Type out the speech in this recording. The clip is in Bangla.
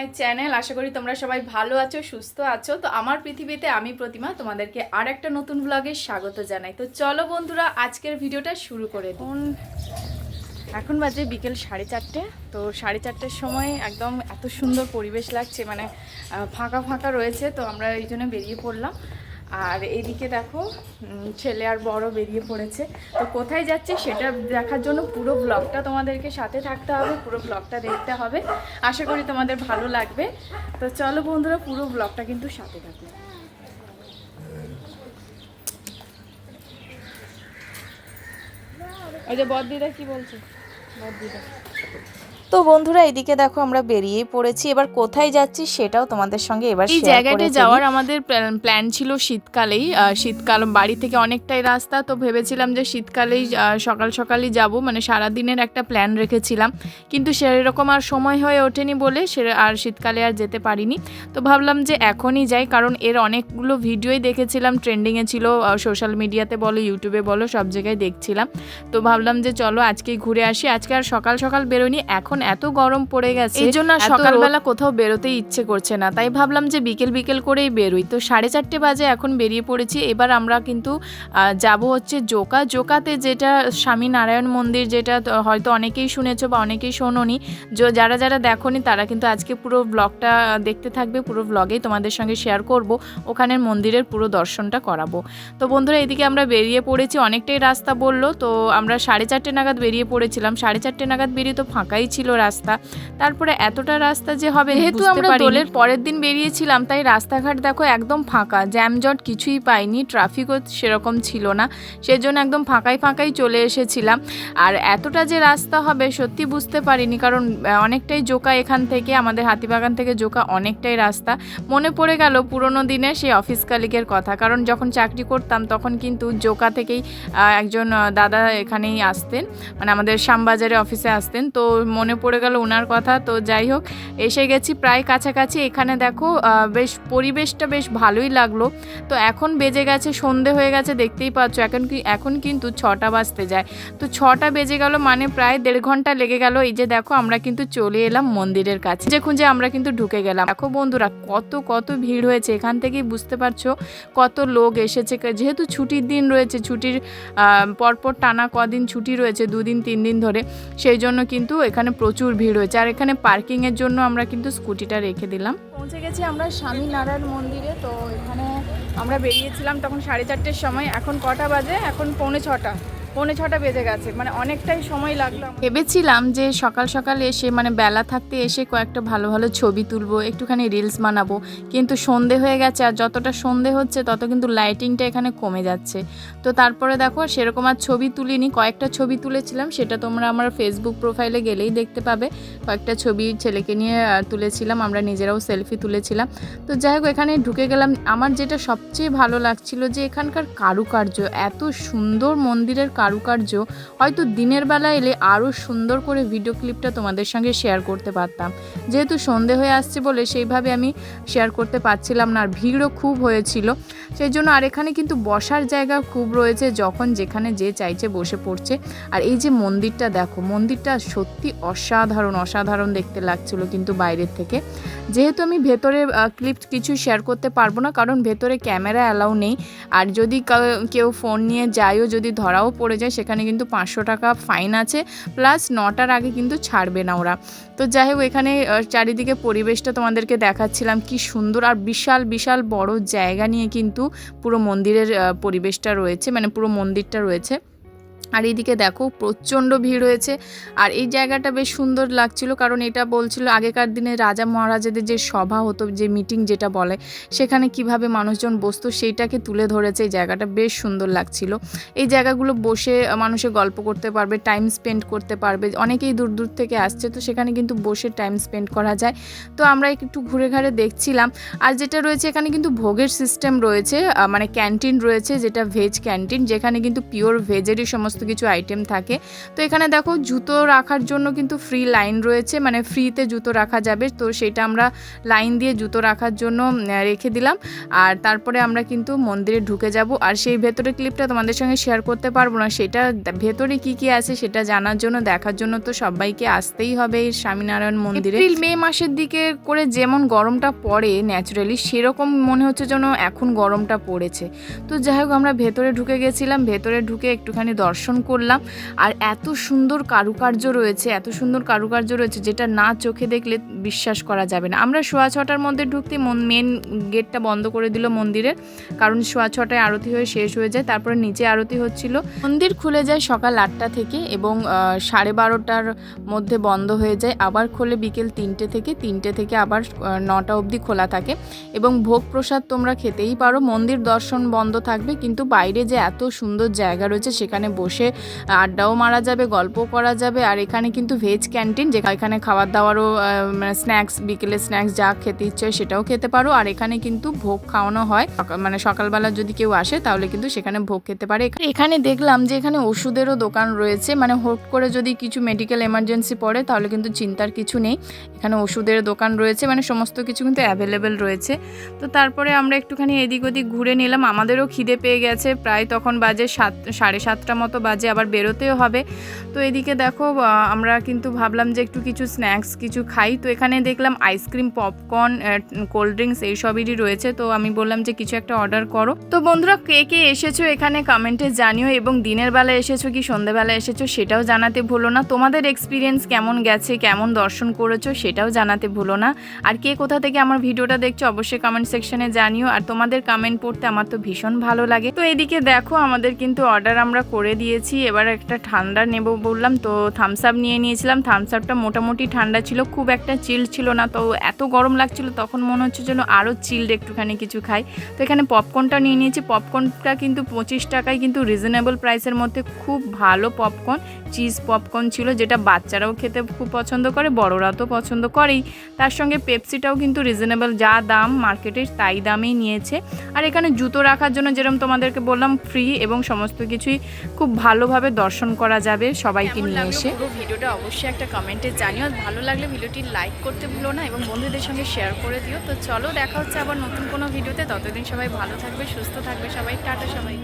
My channel. আশা করি তোমরা সবাই ভালো আছো, সুস্থ আছো। তো আমার পৃথিবীতে আমি প্রতিমা, তোমাদেরকে আর একটা নতুন ব্লগে স্বাগত জানাই। তো চলো বন্ধুরা, আজকের ভিডিওটা শুরু করে দিন এখন বাজে বিকেল সাড়ে চারটে। তো সাড়ে চারটের সময় একদম এত সুন্দর পরিবেশ লাগছে মানে ফাঁকা ফাঁকা রয়েছে। তো আমরা এই জন্য বেরিয়ে পড়লাম। আর এদিকে দেখো ছেলে আর বড় বেরিয়ে পড়েছে। তো কোথায় যাচ্ছে সেটা দেখার জন্য পুরো ব্লগটা তোমাদেরকে সাথে থাকতে হবে, পুরো ব্লগটা দেখতে হবে। আশা করি তোমাদের ভালো লাগবে। তো চলো বন্ধুরা, পুরো ব্লগটা কিন্তু সাথে থাকবে ওই যে বদিদা কি বলছে? বদিদা তো বন্ধুরা এদিকে দেখো আমরা বেরিয়েই পড়েছি। এবার কোথায় যাচ্ছি সেটাও তোমাদের সঙ্গে এবার এই জায়গাটা যাওয়ার আমাদের প্ল্যান ছিল শীতকালেই। শীতকাল বাড়ি থেকে অনেকটাই রাস্তা তো ভেবেছিলাম যে শীতকালেই সকাল সকালই যাব। মানে সারা দিনের একটা প্ল্যান রেখেছিলাম। কিন্তু সেরকম আর সময় হয়ে ওঠেনি বলে সে আর শীতকালে আর যেতে পারিনি। তো ভাবলাম যে এখনই যাই কারণ এর অনেকগুলো ভিডিওই দেখেছিলাম। ট্রেন্ডিংয়ে ছিল সোশ্যাল মিডিয়াতে বলো ইউটিউবে বলো সব জায়গায় দেখছিলাম। তো ভাবলাম যে চলো আজকেই ঘুরে আসি। আজকে আর সকাল সকাল বেরোনি এখন এত গরম পড়ে গেছে এই জন্য সকালবেলা কোথাও বেরোতেই ইচ্ছে করছে না। তাই ভাবলাম যে বিকেল বিকেল করেই বেরোই। তো সাড়ে চারটে বাজে এখন বেরিয়ে পড়েছি। এবার আমরা কিন্তু যাব হচ্ছে জোকা। জোকাতে যেটা স্বামী নারায়ণ মন্দির যেটা হয়তো অনেকেই শুনেছো বা অনেকেই শোনোনি য- যারা যারা দেখোনি তারা কিন্তু আজকে পুরো ব্লগটা দেখতে থাকবে। পুরো ব্লগেই তোমাদের সঙ্গে শেয়ার করব। ওখানের মন্দিরের পুরো দর্শনটা করাবো। তো বন্ধুরা এদিকে আমরা বেরিয়ে পড়েছি। অনেকটাই রাস্তা বলল। তো আমরা সাড়ে চারটে নাগাদ বেরিয়ে পড়েছিলাম। সাড়ে চারটে নাগাদ বেরিয়ে তো ফাঁকাই ছিল রাস্তা। তারপরে এতটা রাস্তা যে হবে যেহেতু আমরা দোলের পরের দিন বেরিয়েছিলাম তাই রাস্তাঘাট দেখো একদম ফাঁকা জ্যামজট কিছুই পাইনি ট্রাফিকও সেরকম ছিল না। সেজন্য একদম ফাঁকাই ফাঁকাই চলে এসেছিলাম। আর এতটা যে রাস্তা হবে সত্যি বুঝতে পারিনি কারণ অনেকটাই জোকা এখান থেকে আমাদের হাতিবাগান থেকে জোকা অনেকটাই রাস্তা। মনে পড়ে গেল পুরোনো দিনে সেই অফিস কালিকের কথা কারণ যখন চাকরি করতাম তখন কিন্তু জোকা থেকেই একজন দাদা এখানেই আসতেন মানে আমাদের শ্যামবাজারে অফিসে আসতেন। তো মনে পড়ে গেল ওনার কথা, তো যাই হোক, এসে গেছি প্রায় কাছাকাছি। এখানে দেখো বেশ পরিবেশটা বেশ ভালোই লাগল। তো এখন বেজে গেছে, সন্ধে হয়ে গেছে, দেখতেই পাচ্ছ, এখন কি এখন কিন্তু ছটা বাজতে যায়। তো ছটা বেজে গেল মানে প্রায় দেড় ঘণ্টা লেগে গেল। এই যে দেখো, আমরা কিন্তু চলে এলাম মন্দিরের কাছে। যে খুঁজে আমরা কিন্তু ঢুকে গেলাম। দেখো বন্ধুরা, কত কত ভিড় হয়েছে। এখান থেকেই বুঝতে পারছ কত লোক এসেছে। যেহেতু ছুটির দিন রয়েছে, ছুটির পরপর টানা কদিন ছুটি রয়েছে, দুদিন, তিন দিন ধরে, সেই জন্য কিন্তু এখানে প্রচুর ভিড় হয়েছে। আর এখানে পার্কিংয়ের জন্য আমরা কিন্তু স্কুটিটা রেখে দিলাম। পৌঁছে গেছি আমরা স্বামী নারায়ণ মন্দিরে। তো এখানে আমরা বেরিয়েছিলাম তখন সাড়ে চারটের সময়। এখন কটা বাজে? এখন পৌনে ছটা। পৌনে ছটা বেজে গেছে মানে অনেকটাই সময় লাগল ভেবেছিলাম যে সকাল সকাল এসে মানে বেলা থাকতে এসে কয়েকটা ভালো ভালো ছবি তুলবো, একটুখানি রিলস বানাবো। কিন্তু সন্ধে হয়ে গেছে, আর যতটা সন্ধে হচ্ছে, তত কিন্তু লাইটিংটা এখানে কমে যাচ্ছে। তো তারপরে দেখো, সেরকম আর ছবি তুলিনি। কয়েকটা ছবি তুলেছিলাম, সেটা তোমরা আমার ফেসবুক প্রোফাইলে গেলেই দেখতে পাবে। কয়েকটা ছবি ছেলেকে নিয়ে তুলেছিলাম, আমরা নিজেরাও সেলফি তুলেছিলাম। তো যাই হোক, এখানে ঢুকে গেলাম। আমার যেটা সবচেয়ে ভালো লাগছিল যে, এখানকার কারুকার্য, এত সুন্দর মন্দিরের কারুকার্য, হয়তো দিনের বেলা এলে আরও সুন্দর করে ভিডিও ক্লিপটা তোমাদের সঙ্গে শেয়ার করতে পারতাম। যেহেতু সন্ধে হয়ে আসছে বলে সেইভাবে আমি শেয়ার করতে পারছিলাম না, আর ভিড়ও খুব হয়েছিল। সেই জন্য আর এখানে কিন্তু বসার জায়গা খুব রয়েছে, যখন যেখানে যে চাইছে বসে পড়ছে। আর এই যে মন্দিরটা দেখো, মন্দিরটা সত্যি অসাধারণ অসাধারণ দেখতে লাগছিল কিন্তু বাইরের থেকে। যেহেতু আমি ভেতরে ক্লিপ কিছু শেয়ার করতে পারব না, কারণ ভেতরে ক্যামেরা অ্যালাউ নেই। আর যদি কেউ ফোন নিয়ে যায়ও, যদি ধরাও পড়ে যায়, সেখানে কিন্তু পাঁচশো টাকা ফাইন আছে প্লাস নটার আগে কিন্তু ছাড়বে না ওরা। তো যাই হোক, এখানে চারিদিকে পরিবেশটা তোমাদেরকে দেখাচ্ছিলাম, কি সুন্দর আর বিশাল বিশাল বড় জায়গা নিয়ে কিন্তু পুরো মন্দিরের পরিবেশটা রয়েছে মানে পুরো মন্দিরটা রয়েছে। আর এইদিকে দেখো, প্রচণ্ড ভিড় হয়েছে। আর এই জায়গাটা বেশ সুন্দর লাগছিল, কারণ এটা বলছিল আগেকার দিনে রাজা মহারাজাদের যে সভা হতো, যে মিটিং যেটা বলে, সেখানে কীভাবে মানুষজন বসতো, সেইটাকে তুলে ধরেছে এই জায়গাটা। বেশ সুন্দর লাগছিল। এই জায়গাগুলো বসে মানুষে গল্প করতে পারবে, টাইম স্পেন্ড করতে পারবে। অনেকেই দূর দূর থেকে আসছে, তো সেখানে কিন্তু বসে টাইম স্পেন্ড করা যায়। তো আমরা একটু ঘুরে ঘাড়ে দেখছিলাম। আর যেটা রয়েছে, এখানে কিন্তু ভোগের সিস্টেম রয়েছে মানে ক্যান্টিন রয়েছে, যেটা ভেজ ক্যান্টিন যেখানে কিন্তু পিওর ভেজেরই সমস্ত সমস্ত কিছু আইটেম থাকে। তো এখানে দেখো জুতো রাখার জন্য কিন্তু ফ্রি লাইন রয়েছে মানে ফ্রিতে জুতো রাখা যাবে। তো সেটা আমরা লাইন দিয়ে জুতো রাখার জন্য রেখে দিলাম। আর তারপরে আমরা কিন্তু মন্দিরে ঢুকে যাব। আর সেই ভেতরে ক্লিপটা তোমাদের সঙ্গে শেয়ার করতে পারব না। সেটা ভেতরে কি কি আছে সেটা জানার জন্য, দেখার জন্য তো সবাইকে আসতেই হবে এই স্বামীনারায়ণ মন্দিরে। মে মাসের দিকে করে যেমন গরমটা পড়ে ন্যাচারালি সেরকম মনে হচ্ছে যেন এখন গরমটা পড়েছে। তো যাই হোক, আমরা ভেতরে ঢুকে গেছিলাম। ভেতরে ঢুকে একটুখানি দর্শন করলাম। আর এত সুন্দর কারুকার্য রয়েছে, এত সুন্দর কারুকার্য রয়েছে যেটা না চোখে দেখলে বিশ্বাস করা যাবে না। আমরা সোয়া ছটার মধ্যে ঢুকতে মেন গেটটা বন্ধ করে দিল মন্দিরের, কারণ সোয়া ছটায় আরতি হয়ে শেষ হয়ে যায়, তারপরে নিচে আরতি হচ্ছিল। মন্দির খুলে যায় সকাল আটটা থেকে এবং সাড়ে বারোটার মধ্যে বন্ধ হয়ে যায়, আবার খোলে বিকেল তিনটে থেকে তিনটে থেকে আবার নটা অবধি খোলা থাকে এবং ভোগ প্রসাদ তোমরা খেতেই পারো। মন্দির দর্শন বন্ধ থাকবে, কিন্তু বাইরে যে এত সুন্দর জায়গা রয়েছে সেখানে বসে আড্ডাও মারা যাবে গল্প করা যাবে। আর এখানে কিন্তু ভেজ ক্যান্টিন যে এখানে খাবার দাওয়ারও স্ন্যাক্স বিকেলে স্ন্যাক্স যা খেতে ইচ্ছে হয় সেটাও খেতে পারো। আর এখানে কিন্তু ভোগ খাওয়ানো হয়। মানে সকালবেলা যদি কেউ আসে, তাহলে কিন্তু সেখানে ভোগ খেতে পারে। এখা- এখানে দেখলাম যে এখানে ওষুধেরও দোকান রয়েছে। মানে হুট করে যদি কিছু মেডিকেল এমার্জেন্সি পড়ে, তাহলে কিন্তু চিন্তার কিছু নেই। এখানে ওষুধের দোকান রয়েছে। মানে সমস্ত কিছু কিন্তু অ্যাভেলেবেল রয়েছে। তো তারপরে আমরা একটুখানি এদিক ওদিক ঘুরে নিলাম। আমাদেরও খিদে পেয়ে গেছে। প্রায় তখন বাজে সাত, সাড়ে সাতটা মতো বাজে আবার বেরোতেও হবে। তো এদিকে দেখো আমরা কিন্তু ভাবলাম যে একটু কিছু স্ন্যাক্স, কিছু খাই। তো এখানে দেখলাম ice cream, popcorn cold drinks এইসবেরই রয়েছে। তো আমি বললাম যে কিছু একটা অর্ডার করো। তো বন্ধুরা, কে কে এসেছ এখানে কমেন্টে জানিও এবং দিনের বেলা এসেছ কি সন্ধ্যেবেলা এসেছ সেটাও জানাতে ভুলো না। তোমাদের এক্সপিরিয়েন্স কেমন গেছে, কেমন দর্শন করেছ সেটাও জানাতে ভুলো না। আর কে কোথা থেকে আমার ভিডিওটা দেখছ অবশ্যই কমেন্ট সেকশনে জানিও। আর তোমাদের কমেন্ট পড়তে আমার তো ভীষণ ভালো লাগে। তো এদিকে দেখো, আমাদের কিন্তু অর্ডার আমরা করে দিয়েছি, এবার একটা ঠান্ডা নেব বললাম। তো থামস আপ নিয়ে নিয়েছিলাম। থামস আপটা মোটামুটি ঠান্ডা ছিল, খুব একটা চিল ছিল না। তো এত গরম লাগছিল, তখন মনে হচ্ছে যেন আরও চিল্ড একটুখানি কিছু খাই। তো এখানে পপকর্নটা নিয়ে নিয়েছি। পপকর্নটা কিন্তু পঁচিশ টাকায় কিন্তু রিজনেবল প্রাইসের মধ্যে খুব ভালো পপকর্ন চিজ পপকর্ন ছিল, যেটা বাচ্চারাও খেতে খুব পছন্দ করে, বড়রাও তো পছন্দ করেই। তার সঙ্গে পেপসিটাও কিন্তু রিজনেবল যা দাম মার্কেটের তাই দামেই নিয়েছে। আর এখানে জুতো রাখার জন্য যেরকম তোমাদেরকে বললাম ফ্রি এবং সমস্ত কিছুই খুব ভালোভাবে দর্শন করা যাবে সবাইকে নিয়ে এসে। পুরো ভিডিওটা অবশ্যই একটা কমেন্টে জানিও। ভালো লাগলে ভিডিওটি লাইক করতে ভুলো না এবং বন্ধুদের সঙ্গে শেয়ার করে দিও। তো চলো দেখা হচ্ছে আবার নতুন কোনো ভিডিওতে। ততদিন সবাই ভালো থাকবে সুস্থ থাকবে সবাই। টাটা সবাই